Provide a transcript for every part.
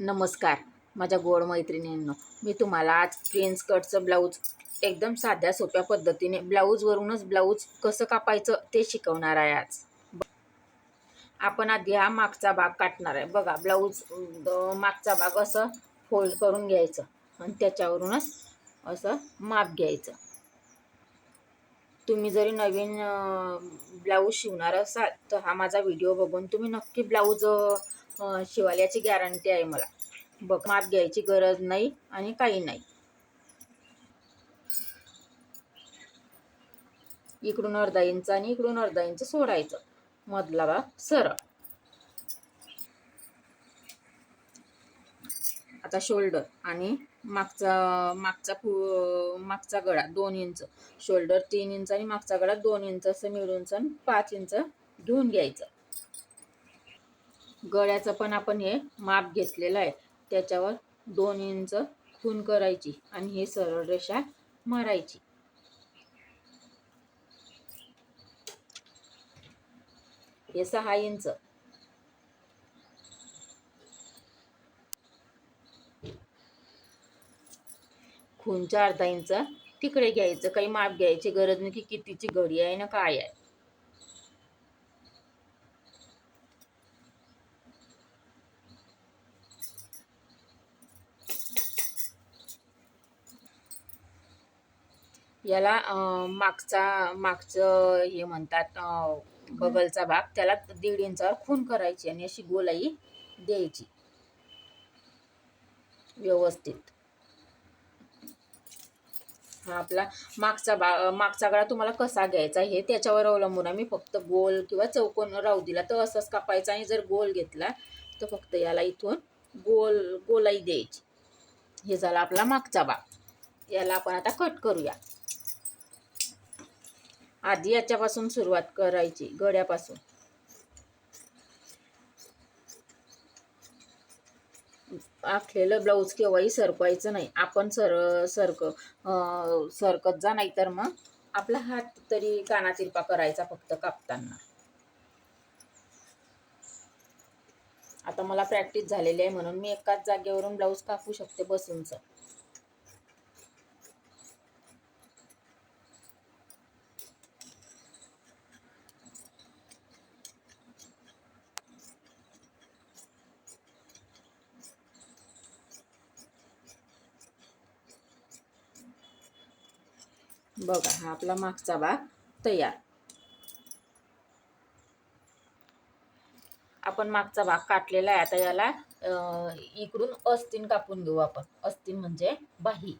नमस्कार माझ्या गोड मैत्रिणींनो मी तुम्हाला आज प्रिन्स कटचं ब्लाऊज एकदम साध्या सोप्या पद्धतीने ब्लाऊजवरूनच ब्लाऊज कसं कापायचं ते शिकवणार आहे आज. आपण आधी हा मागचा भाग काटणार आहे. बघा ब्लाऊज मागचा भाग असं फोल्ड करून घ्यायचं आणि त्याच्यावरूनच असं माप घ्यायचं. तुम्ही जरी नवीन ब्लाऊज शिवणार असाल तर हा माझा व्हिडिओ बघून तुम्ही नक्की ब्लाऊज शिवाल याची गॅरंटी आहे मला. बघ माप घ्यायची गरज नाही आणि काही नाही. इकडून अर्धा इंच आणि इकडून अर्धा इंच सोडायचं. मधला भाग सरळ. आता शोल्डर आणि मागचा मागचा फु मागचा गळा दोन इंच. शोल्डर तीन इंच आणि मागचा गळा दोन इंच असं मिळून आणि पाच इंच घेऊन घ्यायचं. गळ्याचं पण आपण हे माप घेतलेलं आहे. त्याच्यावर दोन इंच खून करायची आणि हे सरळ रेषा मारायची. हे सहा इंच. खूनच्या अर्धा इंच तिकडे घ्यायचं. काही माप घ्यायची गरज नाही की कितीची घडी आहे ना काय आहे. याला मागचा मागचं हे म्हणतात बगलचा भाग त्याला दीड इंचावर खून करायची आणि अशी गोलाई द्यायची. व्यवस्थित. हा आपला मागचा बा मागचा गळा तुम्हाला कसा घ्यायचा हे त्याच्यावर अवलंबून आहे. मी फक्त गोल किंवा चौकोन राहू दिला तर असंच कापायचा आणि जर गोल घेतला तर फक्त याला इथून गोल गोलाई द्यायची. हे झाला आपला मागचा भाग. याला आपण आता कट करूया. आधी याच्यापासून सुरुवात करायची गड्यापासून. आखलेलं ब्लाऊज केव्हाही सरकवायचं नाही. आपण सर सरक सरकत जा नाही तर मग आपला हात तरी काना तिरपा करायचा फक्त कापताना. आता मला प्रॅक्टिस झालेली आहे म्हणून मी एकाच जागेवरून ब्लाऊज कापू शकते बसूनच. बघा हा आपला मागचा भाग तयार. आपण मागचा भाग काटलेला आहे आता याला इकडून अस्तीन कापून घेऊ आपण. अस्तीन म्हणजे बाही.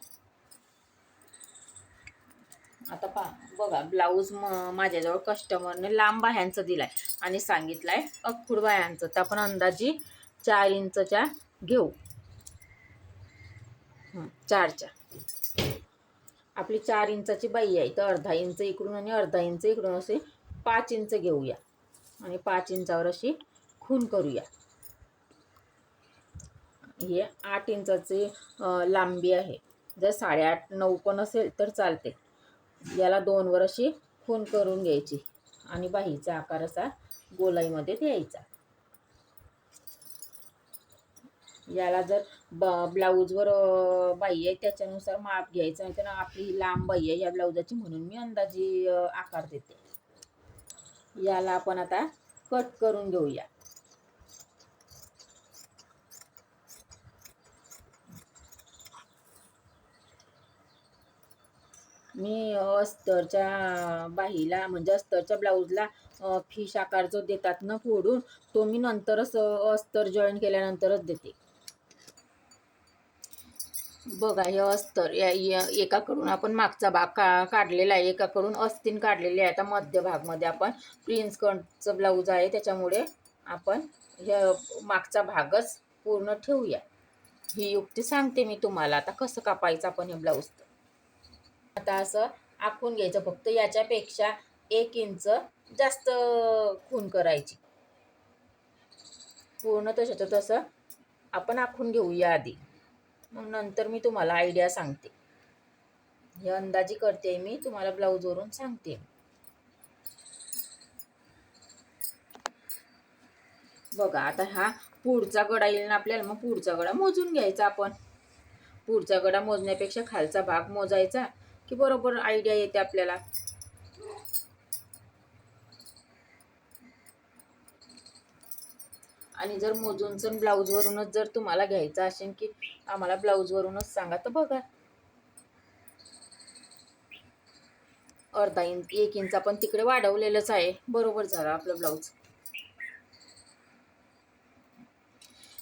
आता पा बघा ब्लाऊज माझ्याजवळ कस्टमरने लांब बाह्यांचं दिलाय आणि सांगितलंय अख्खूड बाह्यांचं. तर आपण अंदाजी चार इंचच्या घेऊ. चारच्या. आपली चार इंचाची बाई आहे तर अर्धा इंच इकडून आणि अर्धा इंच इकडून असे पाच इंच घेऊया. आणि पाच इंचावर अशी खून करूया. हे आठ इंचाची लांबी आहे. जर साडेआठ नऊ पण असेल तर चालते. याला दोनवर अशी खून करून घ्यायची. आणि बाहीचा आकार असा गोलाईमध्ये द्यायचा. याला जर ब ब्लाऊजवर बाई आहे त्याच्यानुसार माप घ्यायचं आहे तर आपली लांब बाई आहे या ब्लाऊजाची म्हणून मी अंदाजी आकार देते. याला आपण आता कट करून घेऊया. मी अस्तरच्या बाहीला म्हणजे अस्तरच्या ब्लाऊजला फिश आकार जो देतात ना फोडून तो मी नंतरच अस्तर जॉईन केल्यानंतरच देते. बघा हे अस्तर या एकाकडून आपण मागचा भाग का काढलेला आहे एकाकडून अस्तीन काढलेली आहे. आता मध्य भागमध्ये आपण प्रिन्स कटचं ब्लाऊज आहे त्याच्यामुळे आपण हे मागचा भागच पूर्ण ठेवूया. ही युक्ती सांगते मी तुम्हाला. आता कसं कापायचं आपण हे ब्लाऊज आता असं आखून घ्यायचं फक्त याच्यापेक्षा एक इंच जास्त खून करायची. पूर्ण तशाचं तसं आपण आखून घेऊया आधी. मग नंतर मी तुम्हाला आयडिया सांगते. हे अंदाजी करते मी तुम्हाला ब्लाऊजवरून सांगते. बघा आता हा पुढचा गडा येईल ना आपल्याला मग पुढचा गडा मोजून घ्यायचा आपण. पुढचा गडा मोजण्यापेक्षा खालचा भाग मोजायचा की बरोबर आयडिया येते आपल्याला. आणि जर मोजूनचं ब्लाऊजवरूनच जर तुम्हाला घ्यायचं असेल की आम्हाला ब्लाऊजवरूनच सांगा. तर बघा. अर्धा इंच एक इंच आपण तिकडे वाढवलेलंच आहे. बरोबर झालं आपलं ब्लाऊज.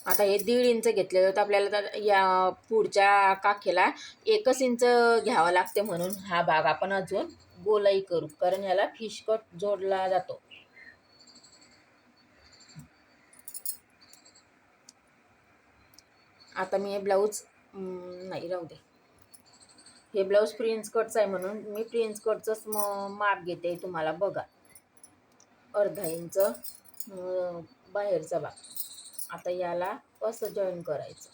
आता हे दीड इंच घेतलेलं होतं. आपल्याला तर या पुढच्या काखेला एकच इंच घ्यावं लागते म्हणून. हा भाग आपण अजून गोलाई करू. कारण याला फिश कट जोडला जातो. आता मी हे ब्लाऊज नाही राहू दे. हे ब्लाऊज प्रिन्स कटचं आहे म्हणून मी प्रिन्स कटचंच म माप घेते तुम्हाला बघा. अर्धा इंच बाहेरचा भाग. आता याला कसं जॉईन करायचं.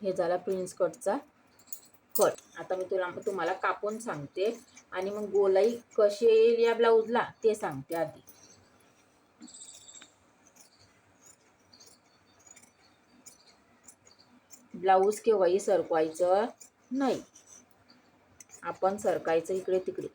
हे झाला प्रिन्स कटचा कट. आता मी तुला तुम्हाला कापून सांगते आणि मग गोलाई कशी येईल या ब्लाऊजला ते सांगते आधी. ब्लाऊज केव्हाही सरकवायचं नाही. आपण सरकायचं इकडे तिकडे.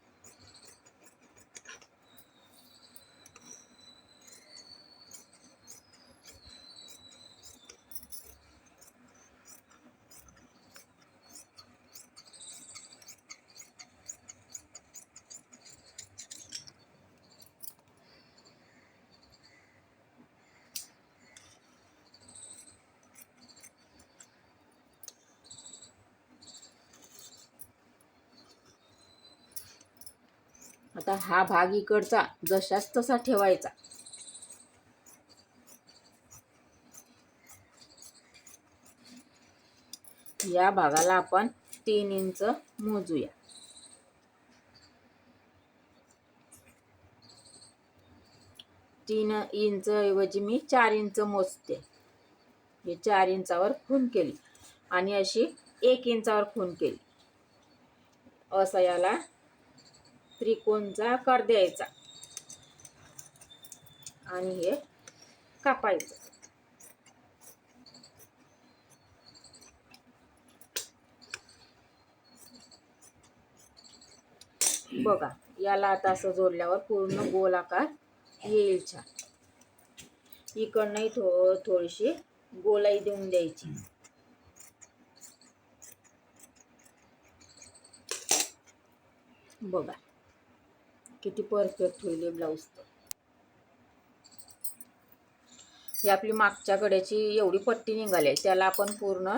आता हा भाग इकडचा जशाच तसा ठेवायचा. या भागाला आपण तीन इंच मोजूया. तीन इंच ऐवजी मी चार इंच मोजते. हे चार इंचावर खून केली. आणि अशी एक इंचावर खून केली. असं याला त्रिकोणचा आकार द्यायचा. आणि हे कापायचं. बघा याला आता असं जोडल्यावर पूर्ण गोल आकार येईल छान. इकडनंही थो थोडीशी गोलाई देऊन द्यायची. बघा. किती परफेक्ट होईल हे ब्लाऊज तर. ही आपली मागच्या कड्याची एवढी पट्टी निघाली आहे त्याला आपण पूर्ण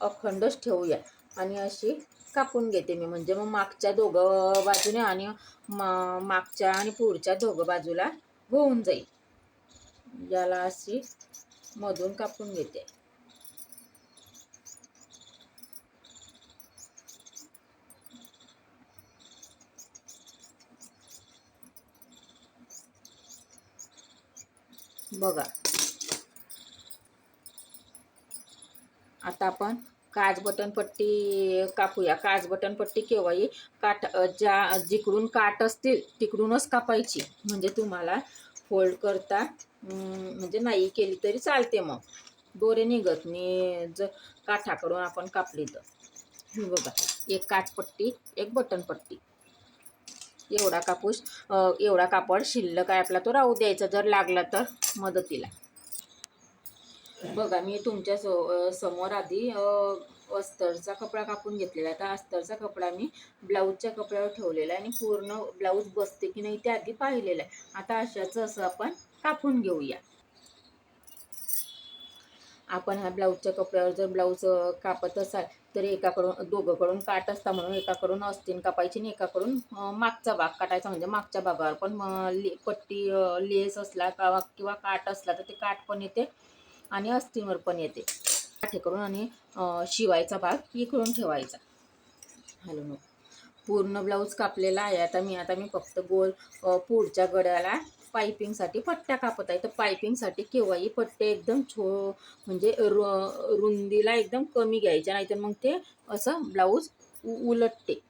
अखंडच ठेवूया. आणि अशी कापून घेते मी. म्हणजे मग मागच्या दोघं बाजूने आणि मागच्या आणि पुढच्या दोघं बाजूला होऊन जाईल. याला अशी मधून कापून घेते. बघा. आता आपण काच बटन पट्टी कापूया. काच बटन पट्टी केव्हाही काठ ज्या जिकडून काट असतील तिकडूनच कापायची. म्हणजे तुम्हाला फोल्ड करता म्हणजे नाही केली तरी चालते मग. दोरे निघत नाही. जर काठाकडून आपण कापली तर. बघा. एक काचपट्टी एक बटन पट्टी. एवढा कापूस एवढा कापड शिल्लक आहे आपला तो राहू द्यायचा जर लागला तर मदतीला. बघा मी तुमच्या सो समोर आधी अस्तरचा कपडा कापून घेतलेला आहे. तर अस्तरचा कपडा मी ब्लाऊजच्या कपड्यावर ठेवलेला आहे आणि पूर्ण ब्लाऊज बसते की नाही ते आधी पाहिलेलं आहे. आता अशाचं असं आपण कापून घेऊया. आपण ह्या ब्लाऊजच्या कपड्यावर जर ब्लाऊज कापत असाल तर एकाकडून दोघंकडून काट असता म्हणून एकाकडून अस्तीन कापायची आणि एकाकडून मागचा भाग काटायचा म्हणजे मागच्या भागावर. पण ले पट्टी लेस असला का किंवा काट असला तर ते काट पण येते आणि अस्तींवर पण येते. काठे करून आणि शिवायचा भाग इकडून ठेवायचा. हॅलो मग पूर्ण ब्लाऊज कापलेला आहे. आता मी आता मी फक्त गोल पुढच्या गड्याला पायपिंगसाठी पट्ट्या कापत आहे. तर पायपिंगसाठी केव्हाही पट्टे एकदम छो म्हणजे रु रुंदीला एकदम कमी घ्यायच्या नाहीतर मग ते असं ब्लाऊज उ उलटते.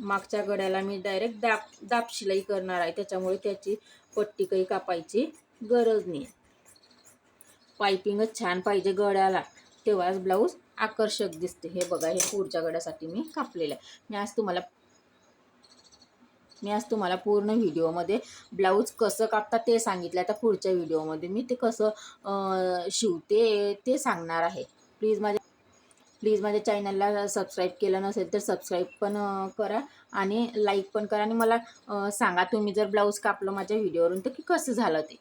मागच्या गड्याला मी डायरेक्ट दाब दाब शिलाई करणार आहे. त्याच्यामुळे त्याची पट्टी काही कापायची गरज नाही. पायपिंगच छान पाहिजे गड्याला तेव्हाच ब्लाऊज आकर्षक दिसते. हे बघा हे पुढच्या गड्यासाठी मी कापलेलं आहे. मी आज तुम्हाला मी आज तुम्हाला पूर्ण व्हिडिओमध्ये ब्लाऊज कसं कापतात ते सांगितलं आता पुढच्या व्हिडिओमध्ये मी ते कसं शिवते ते सांगणार आहे. प्लीज माझ्या प्लीज माझ्या चॅनलला सबस्क्राईब केलं नसेल तर सबस्क्राईब पण करा आणि लाईक पण करा आणि मला सांगा तुम्ही जर ब्लाऊज कापलं माझ्या व्हिडिओवरून तर की कसं झालं ते.